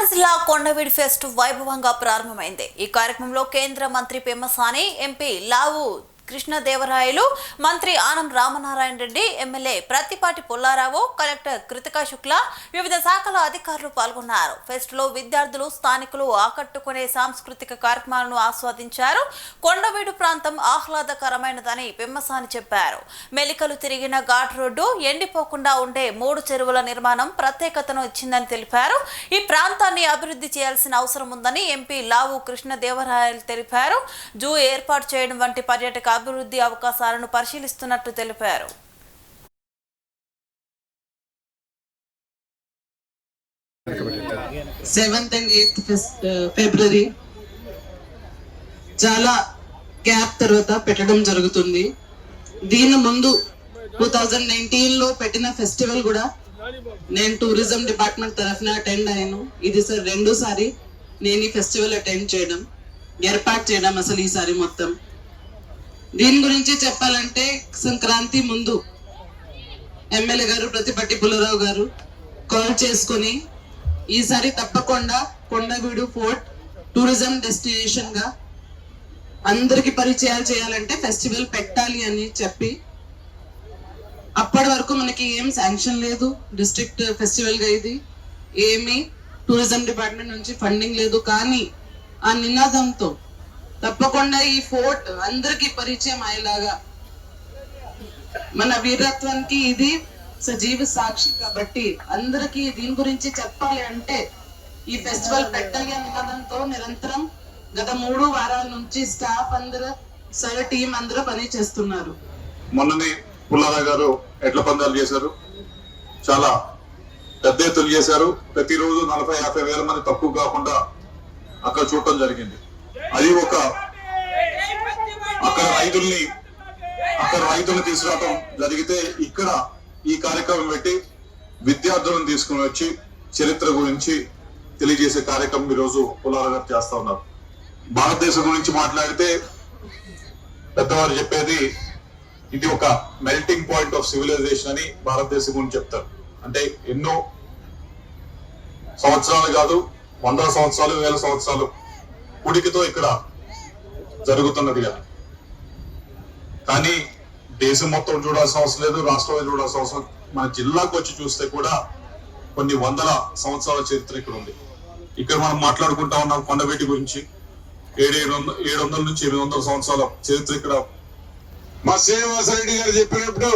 పల్నాడు జిల్లా కొండవీడి ఫెస్ట్ వైభవంగా ప్రారంభమైంది. ఈ కార్యక్రమంలో కేంద్ర మంత్రి పెమ్మసాని ఎంపీ లావు కృష్ణదేవరాయలు మంత్రి ఆనం రామనారాయణ రెడ్డి ఎమ్మెల్యే ప్రతిపాటి పుల్లారావు కలెక్టర్ కృతికా శుక్ల వివిధ శాఖల అధికారులు పాల్గొన్నారు. ఫెస్ట్లో విద్యార్థులు స్థానికులు ఆకట్టుకునే సాంస్కృతిక కార్యక్రమాలను ఆస్వాదించారు. కొండవీడు ప్రాంతం ఆహ్లాదకరమైనదని బిమ్మసాని చెప్పారు. మెలికలు తిరిగిన ఘాట్ రోడ్డు ఎండిపోకుండా ఉండే మూడు చెరువుల నిర్మాణం ప్రత్యేకతను ఇచ్చిందని తెలిపారు. ఈ ప్రాంతాన్ని అభివృద్ధి చేయాల్సిన అవసరం ఉందని ఎంపీ లావు కృష్ణదేవరాయలు తెలిపారు. జూ ఏర్పాటు చేయడం వంటి పర్యాటక అభివృద్ధి అవకాశాలను పరిశీలిస్తున్నట్లు తెలిపారు. సెవెంత్ అండ్ ఎయిత్ ఫిబ్రవరి. చాలా గ్యాప్ తర్వాత పెట్టడం జరుగుతుంది. దీని ముందు టూ థౌజండ్ నైన్టీన్లో పెట్టిన ఫెస్టివల్ కూడా నేను టూరిజం డిపార్ట్మెంట్ తరఫున అటెండ్ అయ్యాను. ఇది సార్ రెండోసారి నేను ఈ ఫెస్టివల్ అటెండ్ చేయడం ఏర్పాటు చేయడం అసలు ఈసారి మొత్తం. దీని గురించి చెప్పాలంటే సంక్రాంతి ముందు ఎమ్మెల్యే గారు ప్రతిపట్టి పుల్లారావు గారు కాల్ చేసుకొని ఈసారి తప్పకుండా కొండవీడు ఫోర్ట్ టూరిజం డెస్టినేషన్గా అందరికి పరిచయాలు చేయాలంటే ఫెస్టివల్ పెట్టాలి అని చెప్పి అప్పటి వరకు మనకి ఏం శాంక్షన్ లేదు డిస్ట్రిక్ట్ ఫెస్టివల్గా ఇది. ఏమి టూరిజం డిపార్ట్మెంట్ నుంచి ఫండింగ్ లేదు. కానీ ఆ నినాదంతో తప్పకుండా ఈ ఫోర్ట్ అందరికి పరిచయం అయ్యేలాగా. మన వీరత్వానికి ఇది సజీవ సాక్షి కాబట్టి అందరికి దీని గురించి చెప్పాలి అంటే ఈ ఫెస్టివల్ పెట్టాలి అనే నినాదంతో నిరంతరం గత మూడు వారాల నుంచి స్టాఫ్ అందరూ సర్ టీం అందరూ పని చేస్తున్నారు. మొన్ననే పుల్లారా గారు ఎట్ల పందాలు చేశారు. చాలా పెద్ద ఎత్తులు చేశారు. ప్రతిరోజు నలభై యాభై వేల మంది తక్కువ కాకుండా అక్కడ చూడటం జరిగింది. అది ఒక అక్కడ రైతుల్ని అక్కడ రైతుల్ని తీసుకురావటం జరిగితే ఇక్కడ ఈ కార్యక్రమం పెట్టి విద్యార్థులను తీసుకుని వచ్చి చరిత్ర గురించి తెలియజేసే కార్యక్రమం ఈరోజు పుల్లారా గారు చేస్తా ఉన్నారు. భారతదేశం గురించి మాట్లాడితే పెద్దవారు చెప్పేది ఇది ఒక మెల్టింగ్ పాయింట్ ఆఫ్ సివిలైజేషన్ అని భారతదేశం గురించి చెప్తారు. అంటే ఎన్నో సంవత్సరాలు కాదు వందల సంవత్సరాలు వేల సంవత్సరాలు ఉడికితో ఇక్కడ జరుగుతున్నది కదా కానీ దేశం మొత్తం చూడాల్సిన అవసరం లేదు రాష్ట్రంలో చూడాల్సిన అవసరం మన జిల్లాకు వచ్చి చూస్తే కూడా కొన్ని వందల సంవత్సరాల చరిత్ర ఇక్కడ ఉంది. ఇక్కడ మనం మాట్లాడుకుంటా ఉన్నాం కొండవీటి గురించి. ఏడు ఏడు వందల ఏడు వందల నుంచి ఎనిమిది వందల సంవత్సరాల చరిత్ర ఇక్కడ. మా శ్రీనివాసరెడ్డి గారు చెప్పినప్పుడు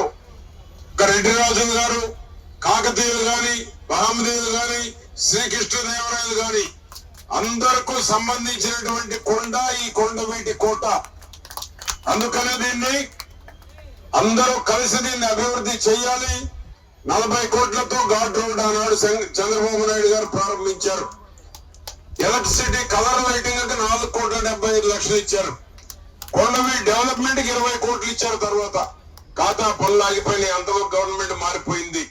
ఒక రెడ్డి రాజు గారు కాకతీయులు గాని మహామదేవులు గాని శ్రీకృష్ణదేవరాయలు గాని అందరకు సంబంధించినటువంటి కొండ ఈ కొండ వీటి కోట. అందుకనే దీన్ని అందరూ కలిసి దీన్ని అభివృద్ధి చేయాలి. నలభై కోట్లతో ఘాట్ రోడ్ ఆనాడు చంద్రబాబు నాయుడు గారు ప్రారంభించారు. ఎలక్ట్రిసిటీ కలర్ లైటింగ్కి నాలుగు కోట్ల డెబ్బై ఐదు లక్షలు ఇచ్చారు. కొండవీ డెవలప్మెంట్కి ఇరవై కోట్లు ఇచ్చారు తర్వాత. ఖాతా పనులు ఆగిపోయినాయి. అంతవరకు గవర్నమెంట్ మారిపోయింది.